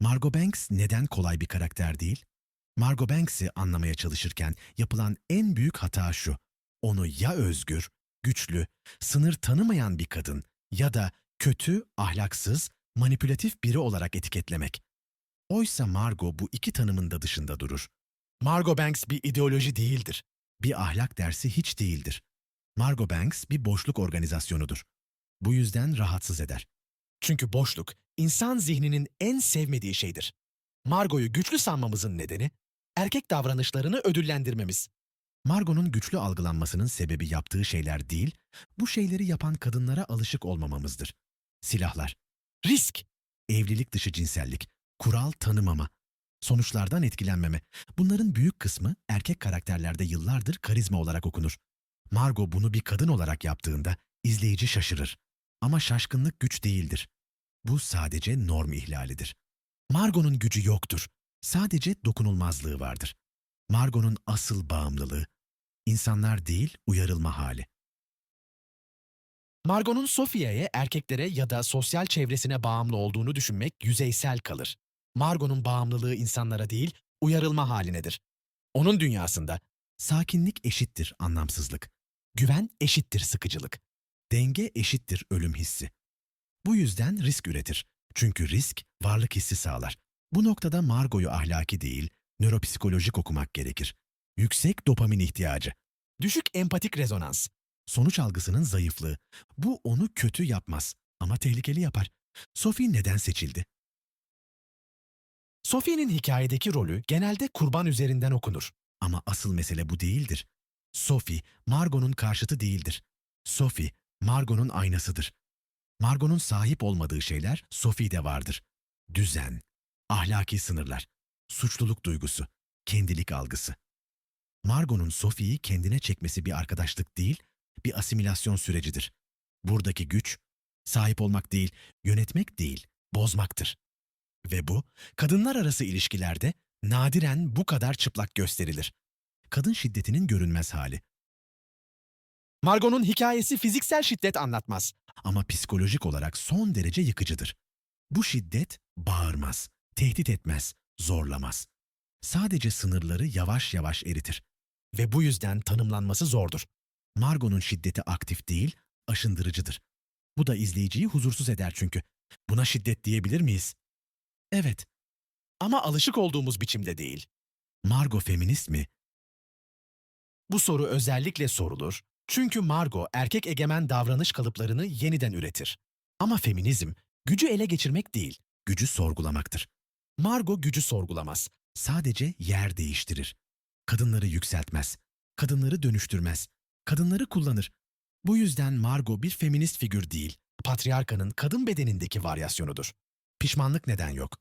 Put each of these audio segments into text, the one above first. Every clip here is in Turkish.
Margot Banks neden kolay bir karakter değil? Margot Banks'i anlamaya çalışırken yapılan en büyük hata şu. Onu ya özgür, güçlü, sınır tanımayan bir kadın ya da kötü, ahlaksız, manipülatif biri olarak etiketlemek. Oysa Margot bu iki tanımın da dışında durur. Margot Banks bir ideoloji değildir. Bir ahlak dersi hiç değildir. Margot Banks bir boşluk organizasyonudur. Bu yüzden rahatsız eder. Çünkü boşluk, insan zihninin en sevmediği şeydir. Margot'u güçlü sanmamızın nedeni, erkek davranışlarını ödüllendirmemiz. Margot'un güçlü algılanmasının sebebi yaptığı şeyler değil, bu şeyleri yapan kadınlara alışık olmamamızdır. Silahlar, risk, evlilik dışı cinsellik, kural tanımama, sonuçlardan etkilenmeme. Bunların büyük kısmı erkek karakterlerde yıllardır karizma olarak okunur. Margot bunu bir kadın olarak yaptığında izleyici şaşırır. Ama şaşkınlık güç değildir. Bu sadece norm ihlalidir. Margot'un gücü yoktur. Sadece dokunulmazlığı vardır. Margot'un asıl bağımlılığı, insanlar değil uyarılma hali. Margot'un Sophia'ya, erkeklere ya da sosyal çevresine bağımlı olduğunu düşünmek yüzeysel kalır. Margot'un bağımlılığı insanlara değil, uyarılma halinedir. Onun dünyasında sakinlik eşittir anlamsızlık, güven eşittir sıkıcılık, denge eşittir ölüm hissi. Bu yüzden risk üretir. Çünkü risk varlık hissi sağlar. Bu noktada Margot'u ahlaki değil, nöropsikolojik okumak gerekir. Yüksek dopamin ihtiyacı. Düşük empatik rezonans. Sonuç algısının zayıflığı. Bu onu kötü yapmaz ama tehlikeli yapar. Sophie neden seçildi? Sophie'nin hikayedeki rolü genelde kurban üzerinden okunur. Ama asıl mesele bu değildir. Sophie, Margot'un karşıtı değildir. Sophie, Margot'un aynasıdır. Margot'un sahip olmadığı şeyler Sophie'de vardır. Düzen, ahlaki sınırlar, suçluluk duygusu, kendilik algısı. Margot'un Sophie'yi kendine çekmesi bir arkadaşlık değil, bir asimilasyon sürecidir. Buradaki güç, sahip olmak değil, yönetmek değil, bozmaktır. Ve bu, kadınlar arası ilişkilerde nadiren bu kadar çıplak gösterilir. Kadın şiddetinin görünmez hali. Margot'un hikayesi fiziksel şiddet anlatmaz. Ama psikolojik olarak son derece yıkıcıdır. Bu şiddet bağırmaz, tehdit etmez, zorlamaz. Sadece sınırları yavaş yavaş eritir. Ve bu yüzden tanımlanması zordur. Margot'un şiddeti aktif değil, aşındırıcıdır. Bu da izleyiciyi huzursuz eder çünkü. Buna şiddet diyebilir miyiz? Evet. Ama alışık olduğumuz biçimde değil. Margot feminist mi? Bu soru özellikle sorulur çünkü Margot erkek egemen davranış kalıplarını yeniden üretir. Ama feminizm gücü ele geçirmek değil, gücü sorgulamaktır. Margot gücü sorgulamaz, sadece yer değiştirir. Kadınları yükseltmez, kadınları dönüştürmez, kadınları kullanır. Bu yüzden Margot bir feminist figür değil, patriarkanın kadın bedenindeki varyasyonudur. Pişmanlık neden yok?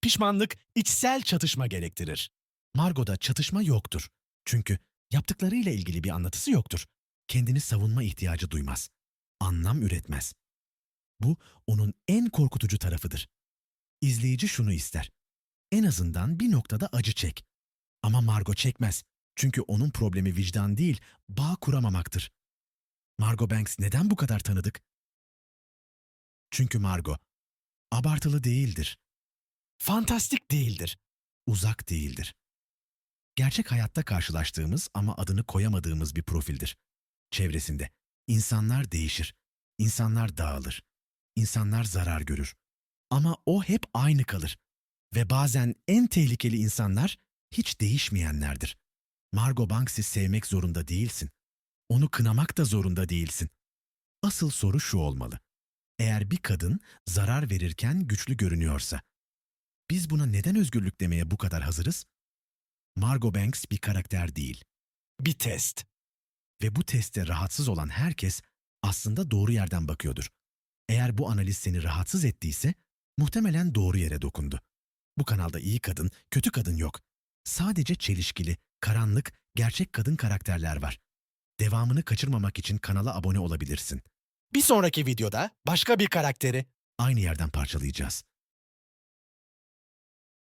Pişmanlık içsel çatışma gerektirir. Margot'da çatışma yoktur. Çünkü yaptıklarıyla ilgili bir anlatısı yoktur. Kendini savunma ihtiyacı duymaz. Anlam üretmez. Bu onun en korkutucu tarafıdır. İzleyici şunu ister. En azından bir noktada acı çek. Ama Margot çekmez. Çünkü onun problemi vicdan değil, bağ kuramamaktır. Margot Banks neden bu kadar tanıdık? Çünkü Margot abartılı değildir. Fantastik değildir. Uzak değildir. Gerçek hayatta karşılaştığımız ama adını koyamadığımız bir profildir. Çevresinde insanlar değişir, insanlar dağılır, insanlar zarar görür. Ama o hep aynı kalır. Ve bazen en tehlikeli insanlar hiç değişmeyenlerdir. Margot Banks'i sevmek zorunda değilsin. Onu kınamak da zorunda değilsin. Asıl soru şu olmalı. Eğer bir kadın zarar verirken güçlü görünüyorsa, biz buna neden özgürlük demeye bu kadar hazırız? Margot Banks bir karakter değil. Bir test. Ve bu testte rahatsız olan herkes aslında doğru yerden bakıyordur. Eğer bu analiz seni rahatsız ettiyse muhtemelen doğru yere dokundu. Bu kanalda iyi kadın, kötü kadın yok. Sadece çelişkili, karanlık, gerçek kadın karakterler var. Devamını kaçırmamak için kanala abone olabilirsin. Bir sonraki videoda başka bir karakteri aynı yerden parçalayacağız.